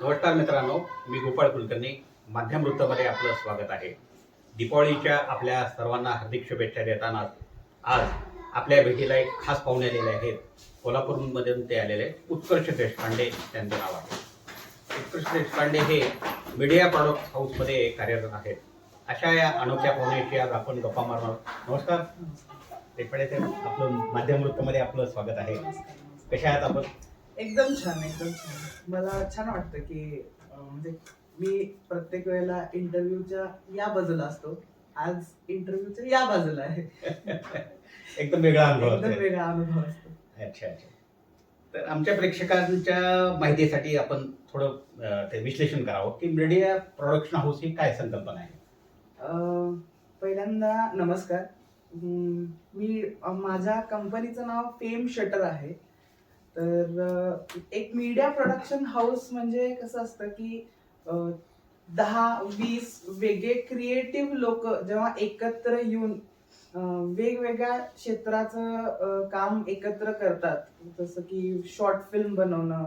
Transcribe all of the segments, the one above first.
नमस्कार मित्रांनो मी गोपाळ कुलकर्णी. माध्यम वृत्तमध्ये आपलं स्वागत आहे. दीपावलीच्या आपल्या सर्वांना हार्दिक शुभेच्छा देताना आज आपल्या भेटीला एक खास पाहुणे आलेले आहेत. कोल्हापूरमधून ते आलेले आहेत. उत्कर्ष देशपांडे त्यांचं नाव आहे. उत्कर्ष देशपांडे हे मीडिया प्रॉडक्ट हाऊसमध्ये कार्यरत आहेत. अशा या अनोख्या पाहुण्याची आज आपण गप्पा मारणार नमस्कार. साहेब आपलं माध्यम वृत्तमध्ये आपलं स्वागत आहे. कशा आहात आपण? एकदम छान एकदम छान. मला छान वाटतं की अं, म्हणजे मी प्रत्येक वेळेला इंटरव्ह्यूच्या या बाजूला असतो. आज इंटरव्ह्यूच्या या बाजूला आहे. एकदम वेगळा अनुभव एकदम असेल. वेगळा अनुभव असतो. अच्छा अच्छा. तर आमच्या प्रेक्षकांच्या माहितीसाठी आपण थोडं अं, ते विश्लेषण करावं की मीडिया प्रोडक्शन हाऊस ही काय संकल्पना आहे? अं, पहिल्यांदा नमस्कार. मी माझ्या कंपनीचं नाव फेम शटर आहे. तर एक मीडिया प्रोडक्शन हाऊस म्हणजे कसं असतं की दहा वीस वेगळे क्रिएटिव्ह लोक जेव्हा एकत्र येऊन वेगवेगळ्या क्षेत्राचं काम एकत्र करतात. जसं की शॉर्ट फिल्म बनवणं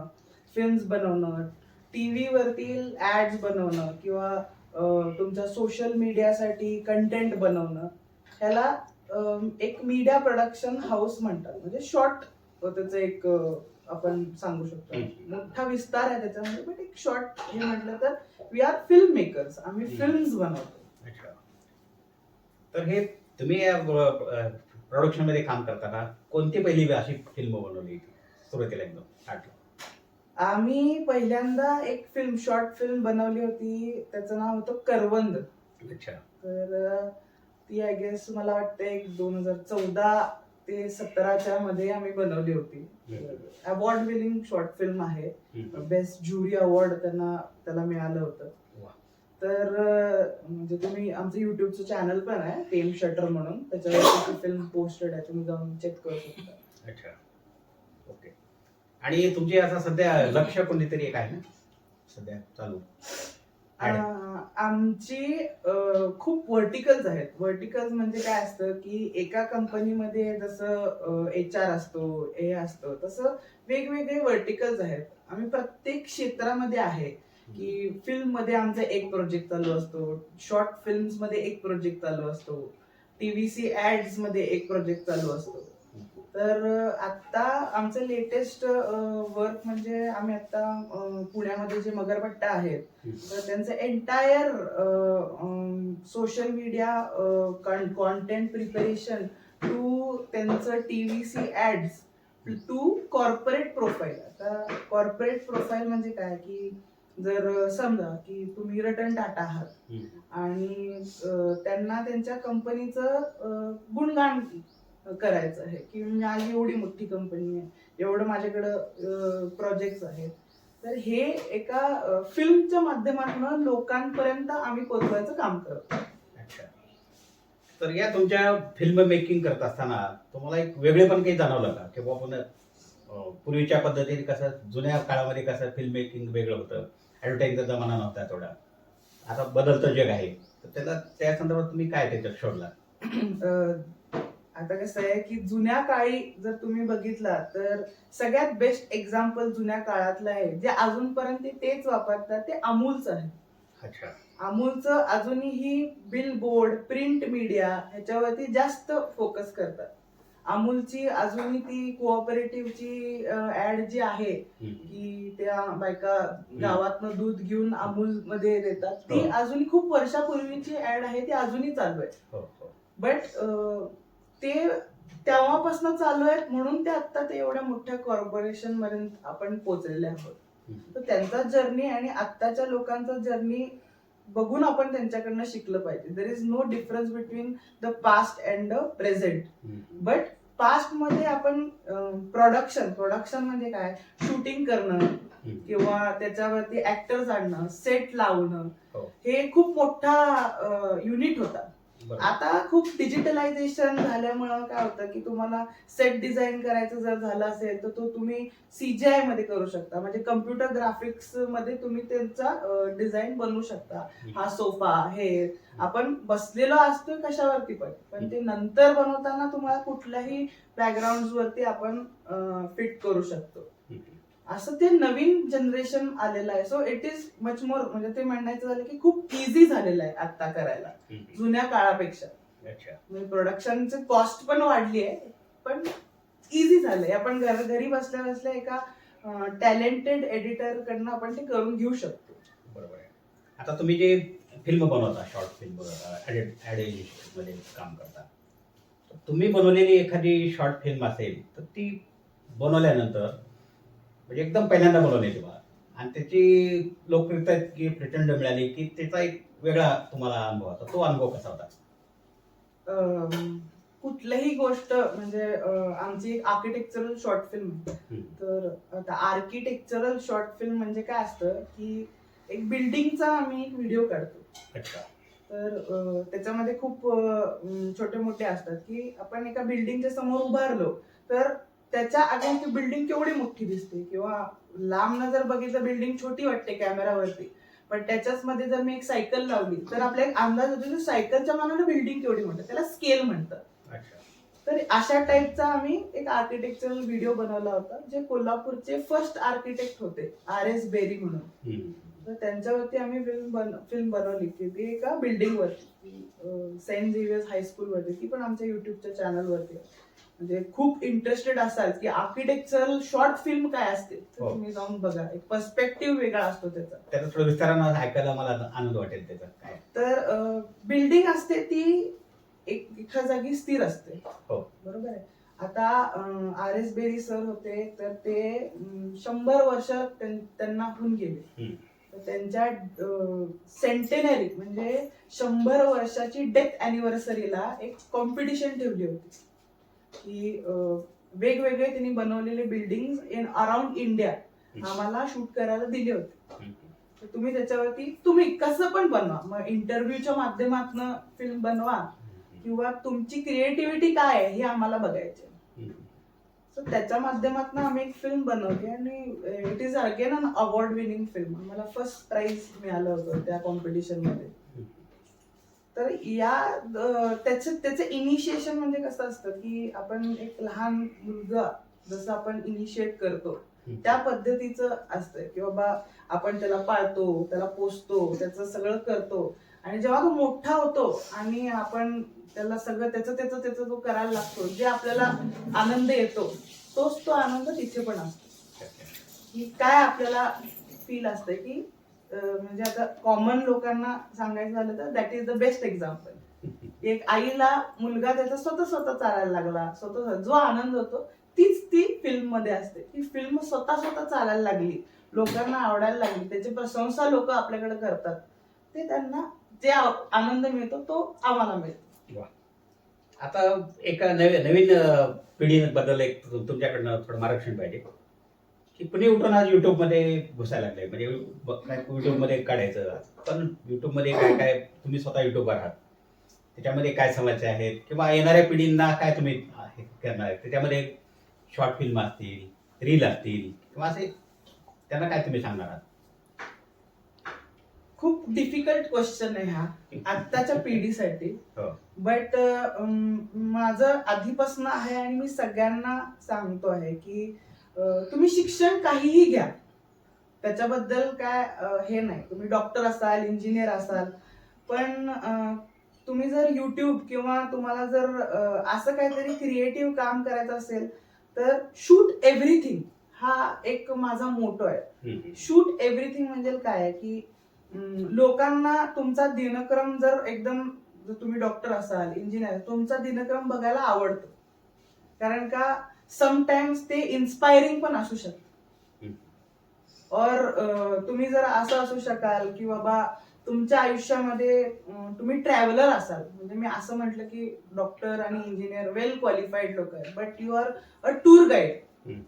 फिल्म्स बनवणं टी व्हीवरतील ॲड्स बनवणं किंवा तुमच्या सोशल मीडियासाठी कंटेंट बनवणं. ह्याला एक मीडिया प्रोडक्शन हाऊस म्हणतात. म्हणजे शॉर्ट त्याचं एक आपण सांगू शकतो. मोठा विस्तार आहे त्याच्यामध्ये पण एक शॉर्ट हे म्हटलं तर वी आर फिल्म मेकर्स आम्ही. फिल्म्स बनवतो. तर हे तुम्ही या प्रोडक्शनमध्ये काम करताना कोणती पहिली अशी फिल्म बनवली सुरुवातीला एकदम आम्ही पहिल्यांदा एक फिल्म शॉर्ट फिल्म बनवली होती. त्याचं नाव होतं करवंद. अच्छा. तर ती आय गेस मला वाटतं एक दोन हजार चौदा ते सतराच्या मध्ये आम्ही बनवली होती. अवॉर्ड विनिंग शॉर्ट फिल्म आहे. बेस्ट ज्युरी अवॉर्ड त्यांना त्याला मिळालं होतं. तर म्हणजे तुम्ही आमचं युट्यूबचं चॅनल पण आहे फेम शटर म्हणून. त्याच्यावर फिल्म पोस्टेड आहे तुम्ही जाऊन चेक करू शकता. अच्छा. ओके. आणि तुमची आता सध्या लक्ष कोणतीतरी एक आहे ना? सध्या चालू. आमची खूप व्हर्टिकल्स आहेत. व्हर्टिकल्स म्हणजे काय असतं की एका कंपनीमध्ये जसं एच आर असतो ए असतो तसं वेगवेगळे व्हर्टिकल्स आहेत. आम्ही प्रत्येक क्षेत्रामध्ये आहे की फिल्ममध्ये आमचा एक प्रोजेक्ट चालू असतो. शॉर्ट फिल्म्समध्ये एक प्रोजेक्ट चालू असतो. टीव्हीसी ऍड्समध्ये एक प्रोजेक्ट चालू असतो. तर अं, आता आमचं लेटेस्ट वर्क म्हणजे आम्ही आता पुण्यामध्ये जे मगरपट्टा आहेत तर त्यांचं entire social media content preparation to त्यांचं T V C ads to corporate profile आता कॉर्पोरेट प्रोफाईल म्हणजे काय? की जर समजा की तुम्ही रतन टाटा आहात. आणि त्यांना त्यांच्या कंपनीचं गुणगान करायचं आहे. की माझी एवढी मोठी कंपनी आहे एवढं माझ्याकडं प्रोजेक्ट आहेत. तर हे एका फिल्मच्या माध्यमातून लोकांपर्यंत आम्ही पोहोचवायचं काम करतो अच्छा. तर या तुमच्या फिल्म मेकिंग करत असताना तुम्हाला एक वेगळे पण काही जाणवलं का? की अं, पूर्वीच्या पद्धतीने कसं जुन्या काळामध्ये कसं फिल्म मेकिंग वेगळं होतं? ॲडव्हर्टाईजचा जमाना नव्हता तेवढा. आता बदलतं जग आहे. तर त्याला त्या संदर्भात तुम्ही काय त्याच्यात शोधला? आता कसं आहे की जुन्या काळी जर तुम्ही बघितला तर सगळ्यात बेस्ट एक्झाम्पल जुन्या काळातलं आहे. जे अजूनपर्यंत तेच वापरतात ते अमूलचं आहे. अच्छा. अमूलचं अजूनही बिल बोर्ड प्रिंट मीडिया ह्याच्यावरती जास्त फोकस करतात. अमूलची अजूनही ती कोऑपरेटिव्हची ऍड जी आहे की त्या बायका गावातनं दूध घेऊन अमूल मध्ये देतात. ती हो. अजूनही खूप वर्षापूर्वीची ऍड आहे ती अजूनही चालू आहे. हो हो. बट ते तेव्हापासून चालू आहेत म्हणून ते आता ते एवढ्या मोठ्या कॉर्पोरेशन पर्यंत आपण पोहोचलेले आहोत. तर त्यांचा जर्नी आणि आत्ताच्या लोकांचा जर्नी बघून आपण त्यांच्याकडनं शिकलं पाहिजे there is no difference between the past and the present. But पास्टमध्ये आपण प्रोडक्शन प्रोडक्शन म्हणजे काय शूटिंग करणं. किंवा त्याच्यावरती ऍक्टर्स आणणं सेट लावणं हो. हे खूप मोठा युनिट होता. आता खूप डिजिटलायझेशन झाल्यामुळं काय होतं की तुम्हाला सेट डिझाईन करायचं जर झालं असेल तर तो तुम्ही सीजीआयमध्ये करू शकता. म्हणजे कम्प्युटर ग्राफिक्समध्ये तुम्ही त्यांचा डिझाईन बनवू शकता. हा सोफा हे आपण बसलेलो असतो कशावरती पण. पण ते नंतर बनवताना तुम्हाला कुठल्याही बॅकग्राऊंड वरती आपण फिट करू शकतो. असं ते नवीन जनरेशन आलेलं आहे. So it is much more म्हणजे ते म्हणायचं झालं की खूप इझी झालेलं आहे आता करायला. जुन्या काळापेक्षा. म्हणजे प्रोडक्शनची कॉस्ट पण वाढली आहे पण इझी झालंय. आपण घर घरी बसल्या बसल्या एका टॅलेंटेड एडिटर कडनं आपण ते करून घेऊ शकतो. बरोबर आहे. आता तुम्ही जे फिल्म बनवता शॉर्ट फिल्ममध्ये काम करता. तुम्ही बनवलेली एखादी शॉर्ट फिल्म असेल तर ती बनवल्यानंतर म्हणजे एकदम पहिल्यांदा बनवलेली बा आणि त्याची लोकप्रियता इतकी प्रचंड मिळाली की त्याचा एक वेगळा तुम्हाला अनुभव होता. तो अनुभव कसा होता? अं, कुठलीही गोष्ट म्हणजे अं, आमची एक आर्किटेक्चरल शॉर्ट फिल्म हम्म. तर आता आर्किटेक्चरल शॉर्ट फिल्म म्हणजे काय असतं की एक बिल्डिंगचा आम्ही एक व्हिडिओ काढतो. अच्छा. तर अं, त्याच्यामध्ये खूप छोटे मोठे असतात की आपण एका बिल्डिंगच्या समोर उभारलो तर त्याच्या अगेन्स्ट बिल्डिंग केवढी मोठी दिसते? किंवा लांबनं जर बघितलं बिल्डिंग छोटी वाटते कॅमेरावरती. पण त्याच्याच मध्ये जर मी एक सायकल लावली तर आपल्या एक अंदाज होतो सायकलच्या मानाने बिल्डिंग केवढी म्हणतात त्याला स्केल म्हणतात. तर अशा टाईपचा आम्ही एक आर्किटेक्चरल व्हिडिओ बनवला होता जे कोल्हापूरचे फर्स्ट आर्किटेक्ट होते आर एस बेरी म्हणून. तर त्यांच्यावरती आम्ही फिल्म बन फिल्म बनवली. की ती एका बिल्डिंग वरती सेंट झेवियर्स हायस्कूल वरती ती पण आमच्या युट्यूबच्या चॅनल वरती आहे. म्हणजे खूप इंटरेस्टेड असाल की आर्किटेक्चरल शॉर्ट फिल्म काय असते तर हो. तुम्ही जाऊन बघा. एक पर्स्पेक्टिव्ह वेगळा असतो त्याचा. त्याचा थोडं विस्तारानं ऐकायला मला आनंद वाटेल त्याचा. काय? तर बिल्डिंग असते ती एक एका जागी स्थिर असते. हो. बरोबर आहे. आता आर एस बेरी सर होते तर ते अं, शंभर वर्ष त्यां- त्यांना होऊन गेले. हम्म. तर त्यांच्या सेंटेनरी म्हणजे शंभर वर्षाची डेथ अॅनिव्हर्सरीला एक कॉम्पिटिशन ठेवली होती. की वेगवेगळे त्यांनी बनवलेले बिल्डिंग इन अराउंड इंडिया आम्हाला शूट करायला दिले होते. तर तुम्ही त्याच्यावरती तुम्ही कसं पण बनवा. मग इंटरव्ह्यूच्या माध्यमातून फिल्म बनवा किंवा तुमची क्रिएटिव्हिटी काय आहे हे आम्हाला बघायचे सो त्याच्या माध्यमातून आम्ही एक फिल्म बनवली आणि it is again an award winning film आम्हाला फर्स्ट प्राइज मिळालं होतं त्या कॉम्पिटिशनमध्ये. तर या त्याचं त्याचं इनिशिएशन म्हणजे कसं असतं की आपण एक लहान मुलगा जसं आपण इनिशिएट करतो त्या पद्धतीचं असतं की बाबा आपण त्याला पाळतो त्याला पोसतो त्याचं सगळं करतो. आणि जेव्हा तो मोठा होतो आणि आपण त्याला सगळं त्याचं त्याचं त्याचं तो करायला लागतो जे आपल्याला आनंद येतो तोच तो आनंद तिथे पण असतो. की काय आपल्याला फील असतं की म्हणजे आता कॉमन लोकांना सांगायचं झालं तर that is the best example एक आईला मुलगा त्याचा स्वतः स्वतः चालायला लागला स्वतः जो आनंद होतो तीच ती फिल्ममध्ये असते. ती फिल्म स्वतः स्वतः चालायला लागली लोकांना आवडायला लागली त्याची प्रशंसा लोक आपल्याकडे करतात. ते त्यांना जे आनंद मिळतो तो आम्हाला मिळतो. आता एका नवीन नवीन पिढीबद्दल एक तुमच्याकडनं थोडं मार्गदर्शन पाहिजे. कुणी उठून आज युट्यूबमध्ये घुसायला लागले. म्हणजे काय युट्यूबमध्ये काढायचं पण युट्यूबमध्ये काय काय तुम्ही स्वतः युट्यूबर आहात. त्याच्यामध्ये काय समस्या आहेत? किंवा येणाऱ्या पिढींना काय तुम्ही हे करणार त्याच्यामध्ये शॉर्ट फिल्म असतील रील असतील किंवा असे त्यांना काय तुम्ही सांगणार आहात? खूप डिफिकल्ट क्वेश्चन आहे हा. आत्ताच्या पिढीसाठी. हो. बट माझं आधीपासून आहे आणि मी सगळ्यांना सांगतो आहे की तुम्ही शिक्षण काहीही घ्या. त्याच्याबद्दल काय हे नाही. तुम्ही डॉक्टर असाल इंजिनियर असाल पण तुम्ही जर युट्यूब किंवा तुम्हाला जर असं काहीतरी क्रिएटिव्ह काम करायचं असेल तर शूट एव्हरीथिंग हा एक माझा मोटो आहे. शूट एव्हरीथिंग म्हणजे काय आहे की लोकांना तुमचा दिनक्रम जर एकदम जर तुम्ही डॉक्टर असाल इंजिनियर तुमचा दिनक्रम बघायला आवडतो. कारण का समटाइम्स ते इन्स्पायरिंग पण असू शकतं. और तुम्ही जर असं असू शकाल की बाबा तुमच्या आयुष्यामध्ये तुम्ही ट्रॅव्हलर असाल. म्हणजे मी असं म्हटलं की डॉक्टर आणि इंजिनियर वेल क्वालिफाईड लोक आहेत. But you are a tour guide.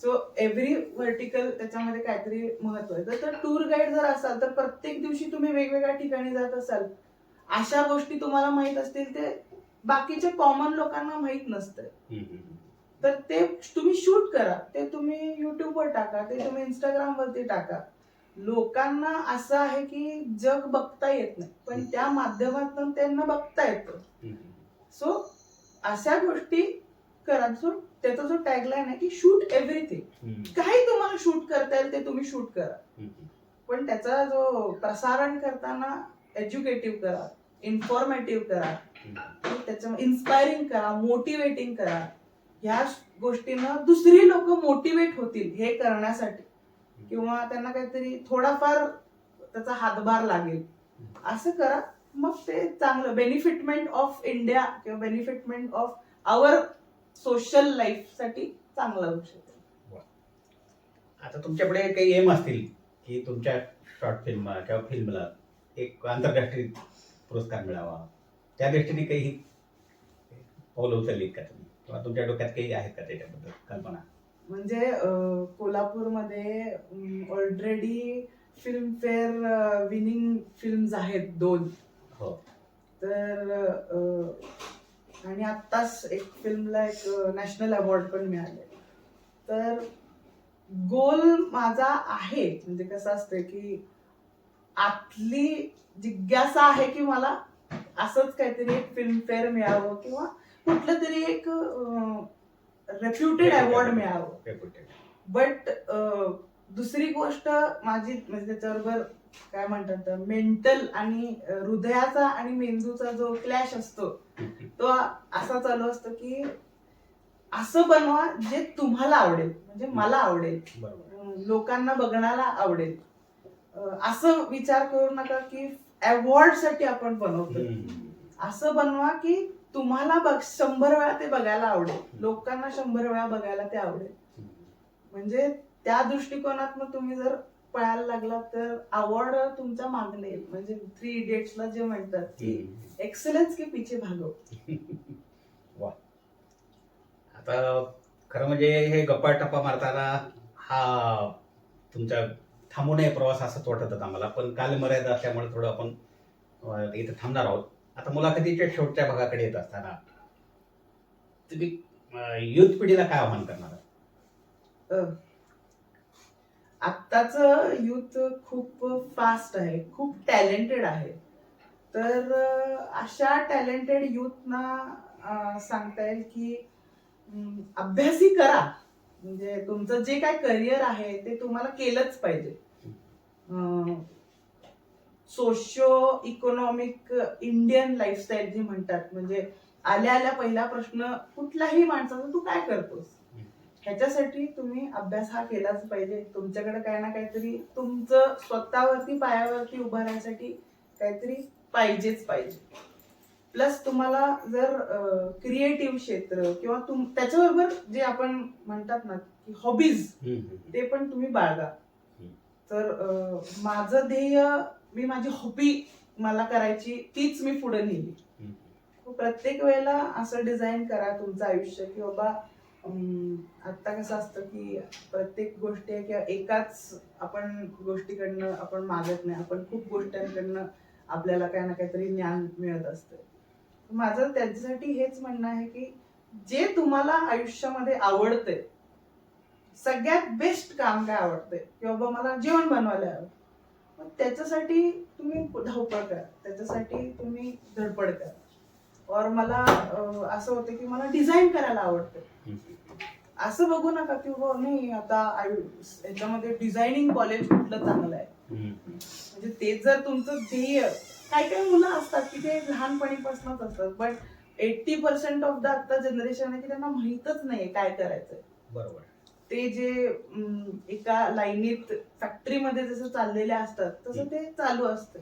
So every vertical त्याच्यामध्ये काहीतरी महत्त्व आहे. तर टूर गाईड जर असाल तर प्रत्येक दिवशी तुम्ही वेगवेगळ्या ठिकाणी जात असाल. अशा गोष्टी तुम्हाला माहीत असतील ते बाकीच्या कॉमन लोकांना माहीत नसतं. तर ते तुम्ही शूट करा ते तुम्ही युट्यूबवर टाका ते तुम्ही इंस्टाग्राम वरती टाका लोकांना असं आहे की जग बघता येत नाही पण त्या माध्यमातून त्यांना बघता येतं. सो अशा गोष्टी करा सो त्याचा जो टॅगलाईन आहे की शूट एव्हरीथिंग. काही तुम्हाला शूट करता येईल ते तुम्ही शूट करा. पण त्याचा जो प्रसारण करताना एज्युकेटिव्ह करा इन्फॉर्मेटिव्ह करा. त्याच्या इन्स्पायरिंग करा मोटिवेटिंग करा ह्या गोष्टीनं दुसरी लोक मोटिवेट होतील हे करण्यासाठी. किंवा त्यांना काहीतरी थोडाफार त्याचा हातभार लागेल. असं करा. मग ते चांगलं. बेनिफिटमेंट ऑफ इंडिया किंवा बेनिफिटमेंट ऑफ आवर सोशल लाईफसाठी चांगलं होऊ शकेल आता तुमच्याकडे काही एम असतील की तुमच्या शॉर्ट फिल्म किंवा फिल्मला एक आंतरराष्ट्रीय पुरस्कार मिळावा. त्या दृष्टीने काही पावलं उचलली का तुम्ही? किंवा तुमच्या डोक्यात काही आहेत का त्याच्याबद्दल कल्पना? म्हणजे अं, कोल्हापूरमध्ये ऑलरेडी फिल्मफेअर विनिंग फिल्म्स आहेत दोन. हो. तर अं, आणि आत्ताच एक फिल्मला एक नॅशनल अवॉर्ड पण मिळाले तर गोल माझा आहे म्हणजे कसं असतं की आतली जिज्ञासा आहे की मला असंच काहीतरी एक फिल्मफेअर मिळावं किंवा कुठलं तरी एक रेप्युटेड अवॉर्ड मिळावं. बट दुसरी गोष्ट माझी म्हणजे त्याच्याबरोबर काय म्हणतात मेंटल आणि हृदयाचा आणि मेंदूचा जो क्लॅश असतो तो असा चालू असतो की असं बनवा जे तुम्हाला आवडेल. म्हणजे मला आवडेल. लोकांना बघण्याला आवडेल. असं विचार करू नका की अवॉर्डसाठी आपण बनवतो. असं बनवा की तुम्हाला बघ शंभर वेळा ते बघायला आवडेल. लोकांना शंभर वेळा बघायला ते आवडेल. म्हणजे त्या दृष्टिकोनातनं तुम्ही जर पळायला लागला तर आवड तुमच्या मागणे म्हणजे थ्री इडियट्सला जे म्हणतात की. एक्सलन्स के पीछे भागो. आता खरं म्हणजे हे गप्पा टप्पा मारताना हा तुमचा थांबू नये प्रवास असंच वाटत होता आम्हाला. पण काल मर्यादा असल्यामुळे थोडं आपण इथं थांबणार आहोत. आता मुलाखतीच्या शेवटच्या भागाकडे येत असताना तुम्ही युथ पिढीला काय आव्हान करणार आत्ताच युथ खूप फास्ट आहे खूप टॅलेंटेड आहे. तर अशा टॅलेंटेड युथना सांगता येईल की अभ्यासही करा. म्हणजे तुमचं जे काय करिअर आहे ते तुम्हाला केलंच पाहिजे. सोशो इकॉनॉमिक इंडियन लाईफस्टाईल जी म्हणतात म्हणजे आल्या आल्या पहिला प्रश्न कुठल्याही माणसाचा तू काय करतोस? ह्याच्यासाठी तुम्ही अभ्यास हा केलाच पाहिजे. तुमच्याकडे काही ना काहीतरी तुमचं स्वतःवरती पायावरती उभं राहण्यासाठी काहीतरी पाहिजेच पाहिजे. प्लस तुम्हाला जर क्रिएटिव्ह क्षेत्र किंवा तुम त्याच्याबरोबर जे आपण म्हणतात ना की हॉबीज ते पण तुम्ही बाळगा. तर माझं ध्येय मी माझी हॉबी मला करायची तीच मी पुढे नेली. प्रत्येक वेळेला असं डिझाईन करा तुमचं आयुष्य की बाबा आता कसं असतं की प्रत्येक गोष्टी किंवा एकाच आपण गोष्टीकडनं आपण मागत नाही आपण खूप गोष्टींकडनं आपल्याला काही ना काहीतरी ज्ञान मिळत असतं. माझं त्यांच्यासाठी हेच म्हणणं आहे की जे तुम्हाला आयुष्यामध्ये आवडतंय सगळ्यात बेस्ट काम काय आवडतंय? की बाबा मला जेवण बनवायला हवं मग त्याच्यासाठी तुम्ही धावपळ करा. त्याच्यासाठी तुम्ही धडपड करा. और मला असं होतं की मला डिझाईन करायला आवडतं. असं बघू नका की हो नाही आता आयु- याच्यामध्ये डिझायनिंग कॉलेज कुठलं चांगलं आहे. म्हणजे ते जर तुमचं ध्येय काही काही मुलं असतात की ते लहानपणीपासूनच असतात but eighty percent of the आता जनरेशन आहे की त्यांना माहीतच नाही काय करायचंय. बरोबर. ते जे एका लाईनीत फॅक्टरीमध्ये जसं चाललेले असतात तसं ते चालू असतं.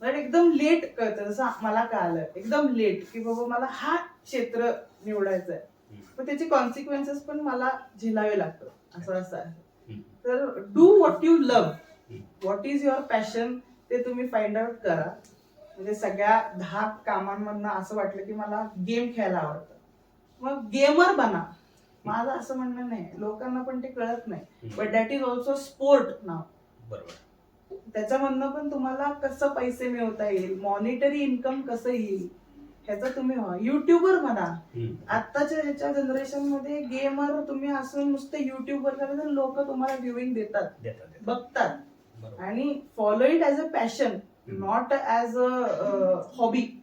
पण एकदम लेट कळतं जसं मला कळालं एकदम लेट की बाबा मला हा क्षेत्र निवडायचा आहे पण त्याचे कॉन्सिक्वेन्सेस पण मला झेलावे लागतात असं असं आहे. तर do what you love what is your passion ते तुम्ही फाइंड आउट करा. म्हणजे सगळ्या दहा कामांमधनं असं वाटलं की मला गेम खेळायला आवडतं. मग गेमर बना. माझं असं म्हणणं नाही. लोकांना पण ते कळत नाही. But that is also sport नाव बरोबर. त्याच्यामधनं पण तुम्हाला कसं पैसे मिळवता येईल? मॉनिटरी इन्कम कसं येईल? ह्याचं तुम्ही व्हा. युट्यूबर म्हणा. हम्म. आत्ताच्या ह्याच्या जनरेशनमध्ये गेमर तुम्ही असून नुसते युट्यूबवर करायचं लोक तुम्हाला व्ह्युइंग देतात. बघतात. आणि follow it as a passion not as a hobby.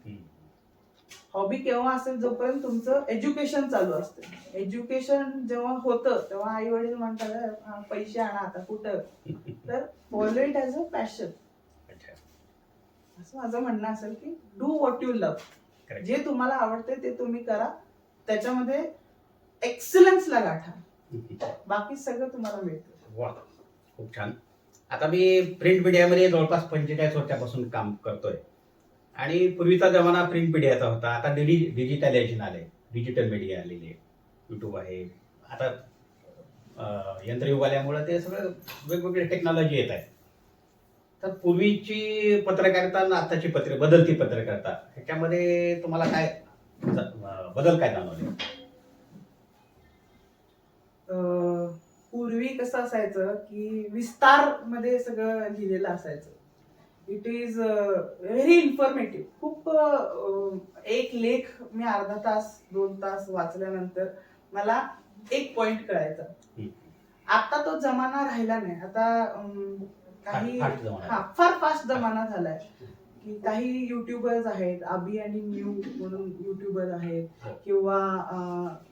Hobby केव्हा असेल जोपर्यंत तुमचं एज्युकेशन चालू असतं. एज्युकेशन जेव्हा होतं तेव्हा आई वडील म्हणतात "अरे, हा, पैसे आणा आता कुठं? तर follow it as a passion अच्छा. असं माझं म्हणणं असेल की डू वॉट यू लव्ह. जे तुम्हाला आवडते ते तुम्ही करा. त्याच्यामध्ये एक्सलन्सला गाठा. बाकी सगळं तुम्हाला मिळतं. वा खूप छान. आता मी प्रिंट मीडियामध्ये जवळपास पंचेचाळीस वर्षापासून काम करतोय. आणि पूर्वीचा जमाना प्रिंट मीडियाचा होता. आता डिजि डिजिटलायझेशन आले. डिजिटल मीडिया आलेली. आहे. यूट्यूब आहे आता यंत्रयुग आल्यामुळं ते सगळं वेगवेगळे टेक्नॉलॉजी येत आहे तर पूर्वीची पत्रकारिता आणि आताची पत्र बदलती पत्रकारिता ह्याच्यामध्ये तुम्हाला काय बदल काय जाणवले? पूर्वी कसं असायचं की विस्तारमध्ये सगळं लिहिलेलं असायचं. इट इज व्हेरी इन्फॉर्मेटिव्ह खूप एक लेख मी अर्धा तास दोन तास वाचल्यानंतर मला एक पॉइंट कळायचा. आता तो जमाना राहिला नाही आता काही. हा फार फास्ट जमाना झालाय की काही युट्यूबर्स आहेत आबी आणि न्यू म्हणून युट्यूबर आहेत हो. किंवा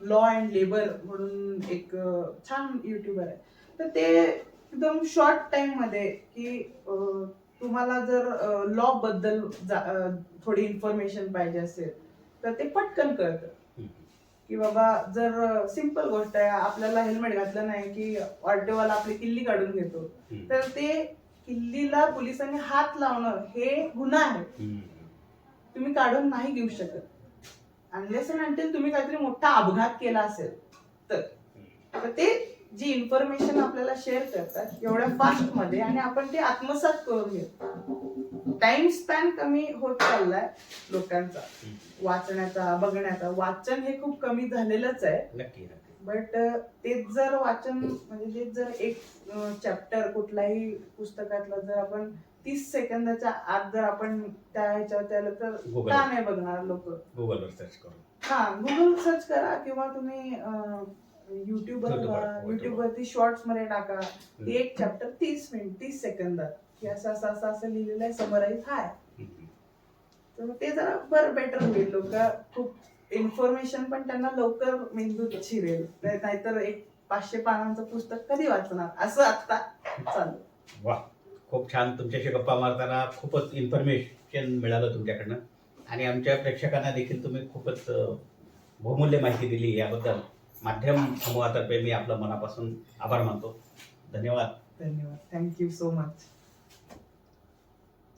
लॉ अँड लेबर म्हणून एक छान युट्यूबर आहे तर ते एकदम शॉर्ट टाइममध्ये की तुम्हाला जर लॉ बद्दल थोडी इन्फॉर्मेशन पाहिजे असेल तर ते पटकन कळतं. की बाबा जर सिंपल गोष्ट आहे आपल्याला हेल्मेट घातलं नाही की ऑटोवाला आपली किल्ली काढून घेतो. तर ते किल्लीला पोलिसांनी हात लावणं हे गुन्हा आहे. तुम्ही काढून नाही घेऊ शकत अनलेस अँड तुम्ही काहीतरी मोठा अपघात केला असेल तर तर ते जी इन्फॉर्मेशन आपल्याला शेअर करतात एवढ्या फास्टमध्ये आणि आपण ते आत्मसात करून घेतो. टाइम स्पॅन कमी होत चाललाय लोकांचा. वाचण्याचा बघण्याचा. वाचन हे खूप कमी झालेलंच आहे. बट तेच जर वाचन म्हणजे तेच जर एक चॅप्टर कुठल्याही पुस्तकातलं जर आपण तीस सेकंदाच्या आत जर आपण त्या ह्याच्यावर त्याला तर का नाही बघणार लोक? गुगलवर सर्च करून. हा गुगल सर्च करा किंवा तुम्ही युट्यूबवर युट्यूब वरती शॉर्ट्समध्ये टाका. एक चॅप्टर तीस मिनिट तीस सेकंदात की असं असं असं असं लिहिलेलं आहे समराईज हाय. तर ते जरा बरं बेटर होईल. लोक खूप इन्फॉर्मेशन पण त्यांना लवकर मेंदूत शिरेल. नाही- नाहीतर एक पाचशे पानांचं पुस्तक कधी वाचणार? असं आता चालू. वा खूप छान. तुमच्याशी गप्पा मारताना खूपच इन्फॉर्मेशन मिळालं तुमच्याकडनं. आणि आमच्या प्रेक्षकांना देखील तुम्ही खूपच बहुमूल्य माहिती दिली याबद्दल. माध्यम समूहातर्फे मी आपलं मनापासून आभार मानतो. धन्यवाद. धन्यवाद. Thank you so much